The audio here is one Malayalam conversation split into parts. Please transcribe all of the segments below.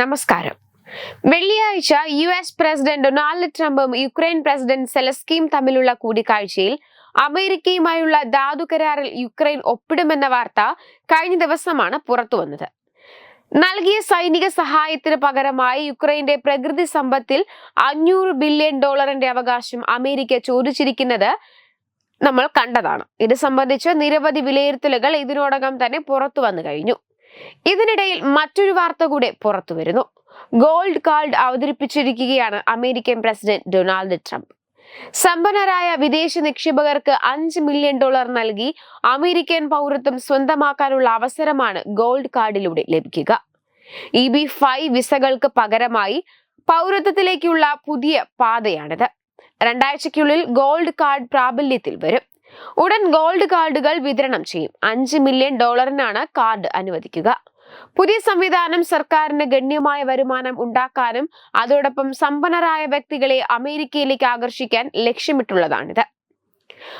നമസ്കാരം. വെള്ളിയാഴ്ച യു എസ് പ്രസിഡന്റ് ഡൊണാൾഡ് ട്രംപും യുക്രൈൻ പ്രസിഡന്റ് സെലസ്കിയും തമ്മിലുള്ള കൂടിക്കാഴ്ചയിൽ അമേരിക്കയുമായുള്ള ധാതു കരാറിൽ യുക്രൈൻ ഒപ്പിടുമെന്ന വാർത്ത കഴിഞ്ഞ ദിവസമാണ് പുറത്തുവന്നത് നൽകിയ സൈനിക സഹായത്തിന് പകരമായി യുക്രൈന്റെ പ്രകൃതി സമ്പത്തിൽ അഞ്ഞൂറ് ബില്യൺ ഡോളറിന്റെ അവകാശം അമേരിക്ക ചോദിച്ചിരിക്കുന്നത് നമ്മൾ കണ്ടതാണ്. ഇത് സംബന്ധിച്ച് നിരവധി വിലയിരുത്തലുകൾ ഇതിനോടകം തന്നെ പുറത്തു വന്നു കഴിഞ്ഞു. ഇതിനിടയിൽ മറ്റൊരു വാർത്ത കൂടെ പുറത്തു വരുന്നു. ഗോൾഡ് കാർഡ് അവതരിപ്പിച്ചിരിക്കുകയാണ് അമേരിക്കൻ പ്രസിഡന്റ് ഡൊണാൾഡ് ട്രംപ്. സമ്പന്നരായ വിദേശ നിക്ഷേപകർക്ക് അഞ്ച് മില്യൺ ഡോളർ നൽകി അമേരിക്കൻ പൗരത്വം സ്വന്തമാക്കാനുള്ള അവസരമാണ് ഗോൾഡ് കാർഡിലൂടെ ലഭിക്കുക. ഇ ബി ഫൈവ് വിസകൾക്ക് പകരമായി പൗരത്വത്തിലേക്കുള്ള പുതിയ പാതയാണിത്. രണ്ടാഴ്ചയ്ക്കുള്ളിൽ ഗോൾഡ് കാർഡ് പ്രാബല്യത്തിൽ വരും. ഉടൻ ഗോൾഡ് കാർഡുകൾ വിതരണം ചെയ്യും. അഞ്ച് മില്യൺ ഡോളറിനാണ് കാർഡ് അനുവദിക്കുക. പുതിയ സംവിധാനം സർക്കാരിന് ഗണ്യമായ വരുമാനം ഉണ്ടാക്കാനും അതോടൊപ്പം സമ്പന്നരായ വ്യക്തികളെ അമേരിക്കയിലേക്ക് ആകർഷിക്കാൻ ലക്ഷ്യമിട്ടുള്ളതാണിത്.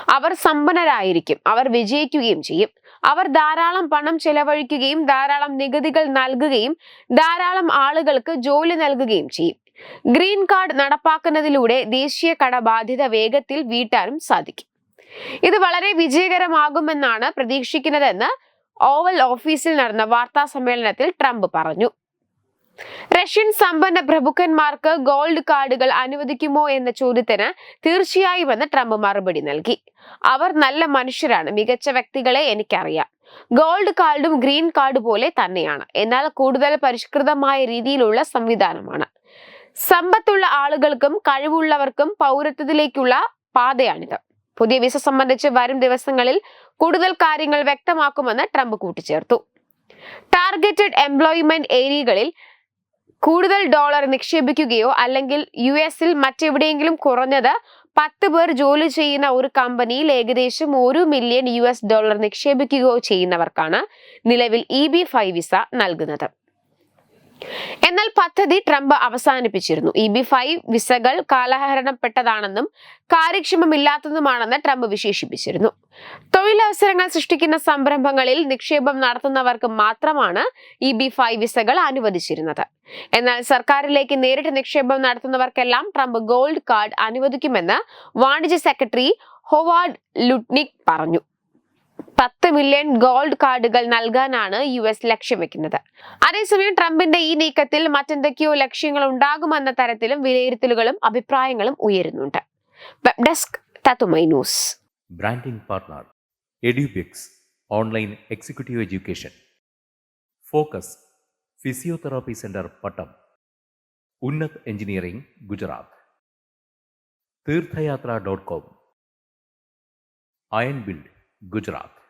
അവർ സമ്പന്നരായിരിക്കും. അവർ വിജയിക്കുകയും ചെയ്യും. അവർ ധാരാളം പണം ചെലവഴിക്കുകയും ധാരാളം നികുതികൾ നൽകുകയും ധാരാളം ആളുകൾക്ക് ജോലി നൽകുകയും ചെയ്യും. ഗ്രീൻ കാർഡ് നടപ്പാക്കുന്നതിലൂടെ ദേശീയ കടബാധ്യത വേഗത്തിൽ വീട്ടാനും സാധിക്കും. ഇത് വളരെ വിജയകരമാകുമെന്നാണ് പ്രതീക്ഷിക്കുന്നതെന്ന് ഓവൽ ഓഫീസിൽ നടന്ന വാർത്താ സമ്മേളനത്തിൽ ട്രംപ് പറഞ്ഞു. റഷ്യൻ സമ്പന്ന പ്രഭുക്കന്മാർക്ക് ഗോൾഡ് കാർഡുകൾ അനുവദിക്കുമോ എന്ന ചോദ്യത്തിന് തീർച്ചയായുമെന്ന് ട്രംപ് മറുപടി നൽകി. അവർ നല്ല മനുഷ്യരാണ് മികച്ച വ്യക്തികളെ എനിക്കറിയാം. ഗോൾഡ് കാർഡും ഗ്രീൻ കാർഡ് പോലെ തന്നെയാണ് എന്നാൽ കൂടുതൽ പരിഷ്കൃതമായ രീതിയിലുള്ള സംവിധാനമാണ്. സമ്പത്തുള്ള ആളുകൾക്കും കഴിവുള്ളവർക്കും പൗരത്വത്തിലേക്കുള്ള പാതയാണിത്. പുതിയ വിസ സംബന്ധിച്ച് വരും ദിവസങ്ങളിൽ കൂടുതൽ കാര്യങ്ങൾ വ്യക്തമാക്കുമെന്ന് ട്രംപ് കൂട്ടിച്ചേർത്തു. ടാർഗറ്റഡ് എംപ്ലോയ്മെന്റ് ഏരിയകളിൽ കൂടുതൽ ഡോളർ നിക്ഷേപിക്കുകയോ അല്ലെങ്കിൽ യു എസിൽ മറ്റെവിടെയെങ്കിലും കുറഞ്ഞത് പത്ത് പേർ ജോലി ചെയ്യുന്ന ഒരു കമ്പനിയിൽ ഏകദേശം ഒരു മില്യൺ യു എസ് ഡോളർ നിക്ഷേപിക്കുകയോ ചെയ്യുന്നവർക്കാണ് നിലവിൽ ഇ ബി ഫൈവ് വിസ നൽകുന്നത്. എന്നാൽ പദ്ധതി ട്രംപ് അവസാനിപ്പിച്ചിരുന്നു. ഇ ബി ഫൈവ് വിസകൾ കാലഹരണപ്പെട്ടതാണെന്നും കാര്യക്ഷമമില്ലാത്തതുമാണെന്ന് ട്രംപ് വിശേഷിപ്പിച്ചിരുന്നു. തൊഴിലവസരങ്ങൾ സൃഷ്ടിക്കുന്ന സംരംഭങ്ങളിൽ നിക്ഷേപം നടത്തുന്നവർക്ക് മാത്രമാണ് ഇ ബി ഫൈവ് വിസകൾ അനുവദിച്ചിരുന്നത്. എന്നാൽ സർക്കാരിലേക്ക് നേരിട്ട് നിക്ഷേപം നടത്തുന്നവർക്കെല്ലാം ട്രംപ് ഗോൾഡ് കാർഡ് അനുവദിക്കുമെന്ന് വാണിജ്യ സെക്രട്ടറി ഹോവാർഡ് ലുട്നിക് പറഞ്ഞു. പത്ത് മില്യൺ ഗോൾഡ് കാർഡുകൾ നൽകാനാണ് യു എസ് ലക്ഷ്യം വെക്കുന്നത്. അതേസമയം ട്രംപിന്റെ ഈ നീക്കത്തിൽ മറ്റെന്തൊക്കെയോ ലക്ഷ്യങ്ങൾ ഉണ്ടാകുമെന്ന തരത്തിലും വിലയിരുത്തലുകളും അഭിപ്രായങ്ങളും ഉയരുന്നുണ്ട്. വെബ് ഡെസ്ക് തത്തുമൈ news. Branding partner എഡ്യൂബിക്സ് online executive education. Focus physiotherapy centre Pattom. Unnat engineering Gujarat. Theerthayatra dot com. Iron build Gujarat.